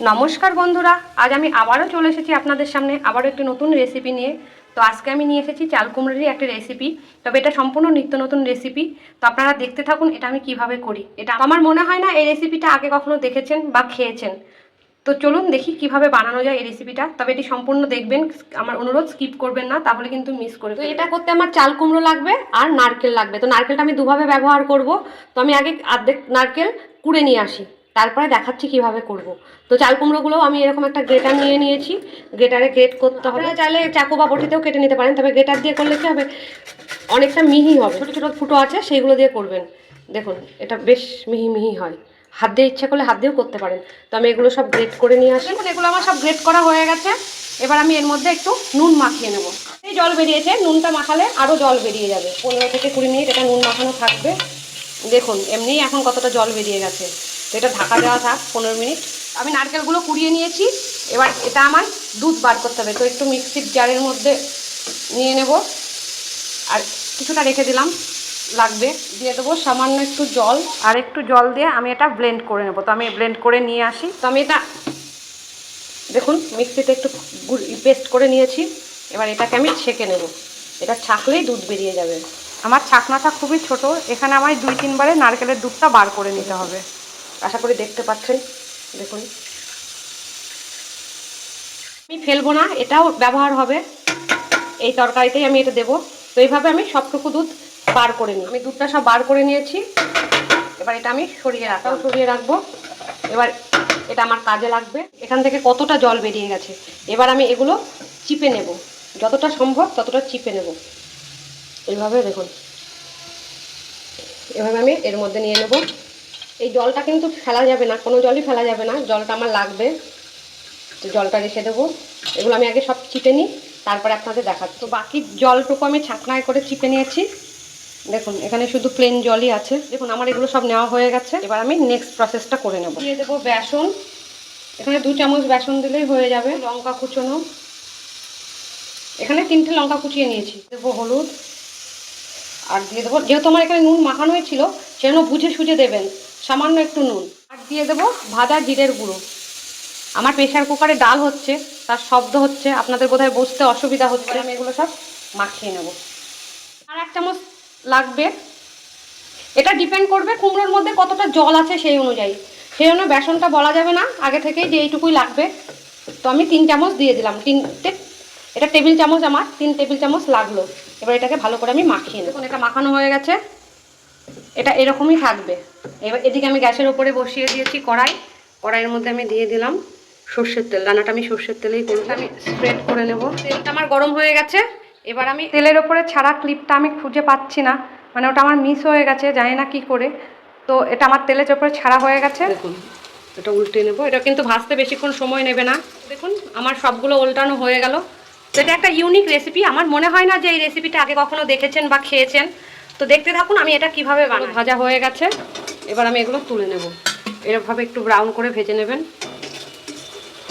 নমস্কার বন্ধুরা আজ আমি আবারও চলে এসেছি আপনাদের সামনে আবারও একটি নতুন রেসিপি নিয়ে। তো আজকে আমি নিয়ে এসেছি চাল কুমড়োরই একটা রেসিপি তবে এটা সম্পূর্ণ নিত্য নতুন রেসিপি তো আপনারা দেখতে থাকুন এটা আমি কীভাবে করি। এটা আমার মনে হয় না এই রেসিপিটা আগে কখনো দেখেছেন বা খেয়েছেন। তো চলুন দেখি কীভাবে বানানো যায় এই রেসিপিটা তবে এটি সম্পূর্ণ দেখবেন আমার অনুরোধ স্কিপ করবেন না তাহলে কিন্তু মিস করে তো এটা করতে আমার চাল কুমড়ো লাগবে আর নারকেল লাগবে। তো নারকেলটা আমি দুভাবে ব্যবহার করব। তো আমি আগে অর্ধেক নারকেল কুড়ে নিয়ে আসি। তারপরে দেখাচ্ছি কীভাবে করব। তো চাল কুমড়োগুলো আমি এরকম একটা গ্রেটার নিয়ে নিয়েছি। গ্রেটারে গ্রেট করতে হবে। চাইলে চাকু বা বটিতেও কেটে নিতে পারেন, তবে গ্রেটার দিয়ে করলে কি হবে? অনেকটা মিহি হবে। ছোটো ছোটো ফুটো আছে, সেইগুলো দিয়ে করবেন। দেখুন, এটা বেশ মিহি মিহি হয়। হাত দিয়ে ইচ্ছা করলে হাত দিয়েও করতে পারেন। তো আমি এগুলো সব গ্রেট করে নিয়ে আসি। দেখুন, এগুলো আমার সব গ্রেট করা হয়ে গেছে। এবার আমি এর মধ্যে একটু নুন মাখিয়ে নেব। এই জল বেরিয়েছে, নুনটা মাখালে আরও জল বেরিয়ে যাবে। পনেরো থেকে কুড়ি মিনিট এটা নুন মাখানো থাকবে। দেখুন, এমনিই এখন কতটা জল বেরিয়ে গেছে। এটা ঢাকা দেওয়া থাক, পনেরো মিনিট। আমি নারকেলগুলো কুড়িয়ে নিয়েছি। এবার এটা আমার দুধ বার করতে হবে। তো একটু মিক্সির জারের মধ্যে নিয়ে নেব। আর কিছুটা রেখে দিলাম। লাগবে। দিয়ে দেবো সামান্য একটু জল। আর একটু জল দিয়ে আমি এটা ব্লেন্ড করে নেব। তো আমি ব্লেন্ড করে নিয়ে আসি। তো আমি এটা, দেখুন, মিক্সিতে একটু পেস্ট করে নিয়েছি। এবার এটাকে আমি ছেঁকে নেব। এটা ছাকলেই দুধ বেরিয়ে যাবে। আমার ছাকনাটা খুবই ছোট। এখানে আমায় দুই, তিনবারে নারকেলের দুধটা বার করে নিতে হবে। আশা করি দেখতে পাচ্ছেন। দেখুন। আমি ফেলব না, এটাও ব্যবহার হবে। এই তরকারিতেই আমি এটা দেবো। তো এইভাবে আমি সবটুকু দুধ বার করে নিই। আমি দুধটা সব বার করে নিয়েছি। এবার এটা আমি সরিয়ে রাখব। সরিয়ে রাখব। এবার এটা আমার কাজে লাগবে। এখান থেকে কতটা জল বেরিয়ে গেছে। এবার আমি এগুলো চিপে নেব। যতটা সম্ভব ততটা চিপে নেব। এইভাবে দেখুন। এভাবে আমি এর মধ্যে নিয়ে নেব। এই জলটা কিন্তু ফেলা যাবে না, কোনো জলই ফেলা যাবে না, জলটা আমার লাগবে। তো জলটা রেখে দেবো। এগুলো আমি আগে সব চিপে নিই, তারপরে আপনাদের দেখাচ্ছি। তো বাকি জলটুকু আমি ছাকনায় করে চিপে নিয়েছি। দেখুন, এখানে শুধু প্লেন জলই আছে। দেখুন, আমার এগুলো সব নেওয়া হয়ে গেছে। এবার আমি নেক্সট প্রসেসটা করে নেব। দিয়ে দেবো বেসন। এখানে দু চামচ বেসন দিলেই হয়ে যাবে। লঙ্কা কুচোনো। এখানে তিনটে লঙ্কা কুচিয়ে নিয়েছি। দেবো হলুদ। আর দিয়ে দেবো যেহেতু আমার এখানে নুন মাখানো হয়েছিল সেজন্য বুঝে সুঝে দেবেন। সামান্য একটু নুন। আর দিয়ে দেবো ভাজা জিরের গুঁড়ো। আমার প্রেশার কুকারে ডাল হচ্ছে, তার শব্দ হচ্ছে, আপনাদের বোধহয় বসতে অসুবিধা হচ্ছে। আমি এগুলো সব মাখিয়ে নেব। আর এক চামচ লাগবে। এটা ডিপেন্ড করবে কুমড়োর মধ্যে কতটা জল আছে সেই অনুযায়ী। সেই জন্য বেসনটা বলা যাবে না, আগে থেকেই যে এইটুকুই লাগবে। তো আমি তিন চামচ দিয়ে দিলাম। তিনটে এটা টেবিল চামচ আমার, তিন টেবিল চামচ লাগল। এবার এটাকে ভালো করে আমি মাখিয়ে নেব। এটা মাখানো হয়ে গেছে। এটা এরকমই থাকবে। এবার এদিকে আমি গ্যাসের ওপরে বসিয়ে দিয়েছি কড়াই। কড়াইয়ের মধ্যে আমি দিয়ে দিলাম সর্ষের তেল। রান্নাটা আমি সর্ষের তেলেই করব আমি স্প্রেড করে নেব। তেলটা আমার গরম হয়ে গেছে। এবার আমি তেলের ওপরে ছাড়া ক্লিপটা আমি খুঁজে পাচ্ছি না। মানে ওটা আমার মিস হয়ে গেছে, জানি না কি করে। তো এটা আমার তেলের ওপরে ছাড়া হয়ে গেছে। দেখুন, এটা উল্টে নেব। এটা কিন্তু ভাজতে বেশিক্ষণ সময় নেবে না। দেখুন, আমার সবগুলো উল্টানো হয়ে গেল। এটা একটা ইউনিক রেসিপি আমার মনে হয় না যে এই রেসিপিটা আগে কখনো দেখেছেন বা খেয়েছেন। তো দেখতে থাকুন আমি এটা কীভাবে বানাই। ভাজা হয়ে গেছে। এবার আমি এগুলো তুলে নেব। এরকমভাবে একটু ব্রাউন করে ভেজে নেবেন।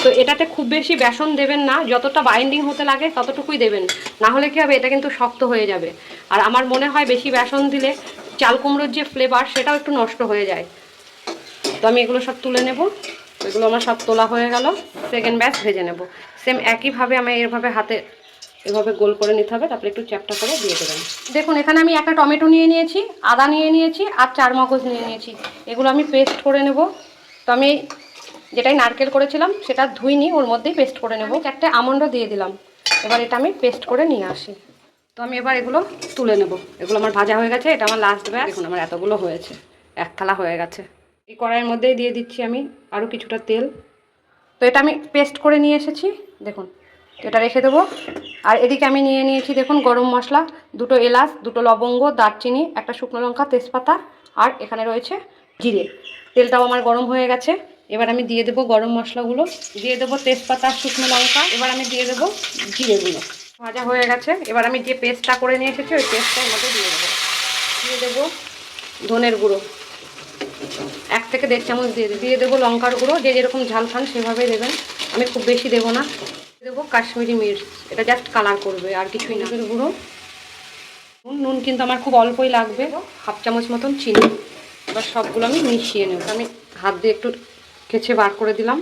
তো এটাতে খুব বেশি বেসন দেবেন না যতটা বাইন্ডিং হতে লাগে ততটুকুই দেবেন। না হলে কী হবে এটা কিন্তু শক্ত হয়ে যাবে। আর আমার মনে হয় বেশি বেসন দিলে চাল কুমড়োর যে ফ্লেভার সেটাও একটু নষ্ট হয়ে যায়। তো আমি এগুলো সব তুলে নেব। এগুলো আমার সব তোলা হয়ে গেল। সেকেন্ড ব্যাচ ভেজে নেব। সেম একইভাবে আমি এভাবে হাতে এভাবে গোল করে নিতে হবে তারপরে একটু চ্যাপটা করে দিয়ে দেবেন। দেখুন এখানে আমি একটা টমেটো নিয়ে নিয়েছি আদা নিয়ে নিয়েছি আর চার মগজ নিয়ে নিয়েছি। এগুলো আমি পেস্ট করে নেব। তো আমি যেটাই নারকেল করেছিলাম সেটা ধুইনি ওর মধ্যেই পেস্ট করে নেব। চারটে আমন্ডও দিয়ে দিলাম। এবার এটা আমি পেস্ট করে নিয়ে আসি। তো আমি এবার এগুলো তুলে নেব। এগুলো আমার ভাজা হয়ে গেছে এটা আমার লাস্ট ব্যাগ এখন আমার এতগুলো হয়েছে। এক থালা হয়ে গেছে। এই কড়াইয়ের মধ্যেই দিয়ে দিচ্ছি আমি আরও কিছুটা তেল। তো এটা আমি পেস্ট করে নিয়ে এসেছি। দেখুন এটা রেখে দেবো। আর এদিকে আমি নিয়ে নিয়েছি দেখুন গরম মশলা, দুটো এলাচ, দুটো লবঙ্গ, দারচিনি, একটা শুকনো লঙ্কা, তেজপাতা, আর এখানে রয়েছে জিরে। তেলটাও আমার গরম হয়ে গেছে। এবার আমি দিয়ে দেবো গরম মশলাগুলো। দিয়ে দেবো তেজপাতা শুকনো লঙ্কা। এবার আমি দিয়ে দেবো জিরেগুলো। ভাজা হয়ে গেছে। এবার আমি যে পেস্টটা করে নিয়ে এসেছি, ওই পেস্টটার মধ্যে দিয়ে দেবো। দিয়ে দেবো ধনের গুঁড়ো। এক থেকে দেড় চামচ দিয়ে দিয়ে দেবো লঙ্কার গুঁড়ো। যে যেরকম ঝাল খান সেভাবেই দেবেন। আমি খুব বেশি দেবো না। দেবো কাশ্মীরি মির্চ। এটা জাস্ট কালার করবে, আর কিছুই না। গুঁড়ো। নুন নুন কিন্তু আমার খুব অল্পই লাগবে। হাফ চামচ মতন চিনি। এবার সবগুলো আমি মিশিয়ে নেব। আমি হাত দিয়ে একটু কেচে বার করে দিলাম।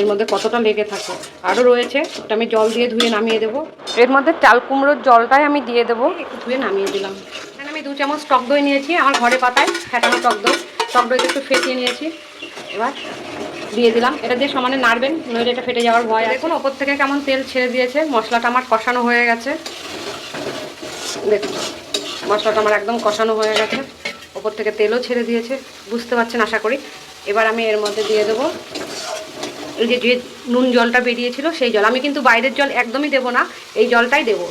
এর মধ্যে কতটা লেগে থাকে। আরও রয়েছে। ওটা আমি জল দিয়ে ধুয়ে নামিয়ে দেবো। এর মধ্যে চাল কুমড়োর জলটাই আমি দিয়ে দেবো। একটু ধুয়ে নামিয়ে দিলাম। এখানে আমি দু চামচ টক দই নিয়েছি। আমার ঘরে পাতায় ফেটানো টক দই। টক দইতে একটু ফেটিয়ে নিয়েছি। এবার দিয়ে দিলাম। এটা দিয়ে সমানে নাড়বেন, নইলে এটা ফেটে যাওয়ার ভয়। দেখুন, ওপর থেকে কেমন তেল ছেড়ে দিয়েছে। মশলাটা আমার কষানো হয়ে গেছে। দেখুন, মশলাটা আমার একদম কষানো হয়ে গেছে। ওপর থেকে তেলও ছেড়ে দিয়েছে। বুঝতে পারছেন, আশা করি। এবার আমি এর মধ্যে দিয়ে দেবো। এই যে যে নুন জলটা বেরিয়েছিল, সেই জল। আমি কিন্তু বাইরের জল একদমই দেবো না, এই জলটাই দেবো।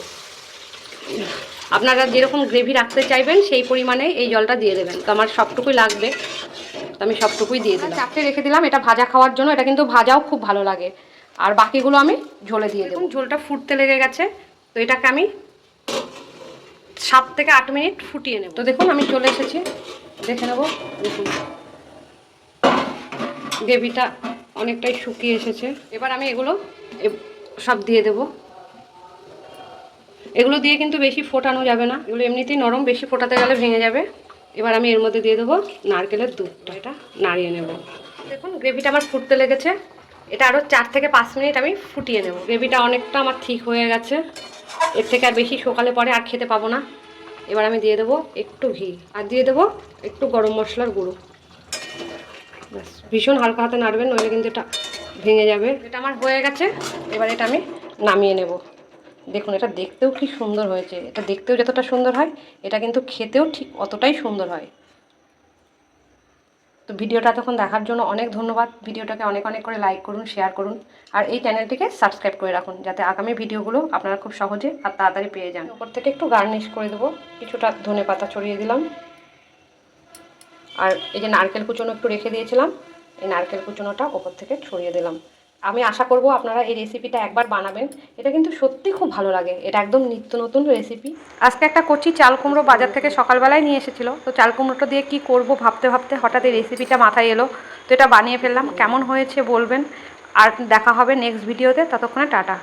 আপনারা যেরকম গ্রেভি রাখতে চাইবেন, সেই পরিমাণে এই জলটা দিয়ে দেবেন। তো আমার সবটুকুই লাগবে। তো আমি সবটুকুই দিয়ে দিলাম। চারটে রেখে দিলাম এটা ভাজা খাওয়ার জন্য এটা কিন্তু ভাজাও খুব ভালো লাগে। আর বাকিগুলো আমি ঝোলে দিয়ে দেবো। ঝোলটা ফুটতে লেগে গেছে তো এটাকে আমি সাত থেকে আট মিনিট ফুটিয়ে নেব। তো দেখুন আমি চলে এসেছি। দেখে নেব। দেখুন গ্রেভিটা অনেকটাই শুকিয়ে এসেছে। এবার আমি এগুলো সব দিয়ে দেব। এগুলো দিয়ে কিন্তু বেশি ফোটানো যাবে না। এগুলো এমনিতেই নরম বেশি ফোটাতে গেলে ভেঙে যাবে। এবার আমি এর মধ্যে দিয়ে দেবো নারকেলের দুধটা। এটা নাড়িয়ে নেব। দেখুন গ্রেভিটা আমার ফুটতে লেগেছে। এটা আরও চার থেকে পাঁচ মিনিট আমি ফুটিয়ে নেব। গ্রেভিটা অনেকটা আমার ঠিক হয়ে গেছে। এর থেকে আর বেশি সকালে পরে আর খেতে পাবো না। এবার আমি দিয়ে দেবো একটু ঘি। আর দিয়ে দেবো একটু গরম মশলার গুঁড়ো। ব্যাস ভীষণ হালকা হাতে নাড়বেন নইলে কিন্তু এটা ভেঙে যাবে। এটা আমার হয়ে গেছে। এবার এটা আমি নামিয়ে নেব। দেখুন, এটা দেখতেও কি সুন্দর হয়েছে। এটা দেখতেও যতটা সুন্দর হয়, এটা কিন্তু খেতেও ঠিক অতটাই সুন্দর হয়। তো ভিডিওটা তখন দেখার জন্য অনেক ধন্যবাদ। ভিডিওটাকে অনেক অনেক করে লাইক করুন শেয়ার করুন, আর এই চ্যানেলটিকে সাবস্ক্রাইব করে রাখুন, যাতে আগামী ভিডিওগুলো আপনারা খুব সহজে আর তাড়াতাড়ি পেয়ে যান। ওপর থেকে একটু গার্নিশ করে দেবো, কিছুটা ধনে পাতা ছড়িয়ে দিলাম। আর এই যে নারকেল কুচনো একটু রেখে দিয়েছিলাম, এই নারকেল কুচনোটা ওপর থেকে ছড়িয়ে দিলাম। আমি আশা করব আপনারা এই রেসিপিটা একবার বানাবেন। এটা কিন্তু সত্যি খুব ভালো লাগে। এটা একদম নিত্য নতুন রেসিপি আজকে একটা করছি চাল কুমড়ো বাজার থেকে সকালবেলায় নিয়ে এসেছিল। তো চাল কুমড়োটা দিয়ে কি করব ভাবতে ভাবতে হঠাৎ এই রেসিপিটা মাথায় এলো। তো এটা বানিয়ে ফেললাম। কেমন হয়েছে বলবেন। আর দেখা হবে নেক্সট ভিডিওতে ততক্ষণে টাটা।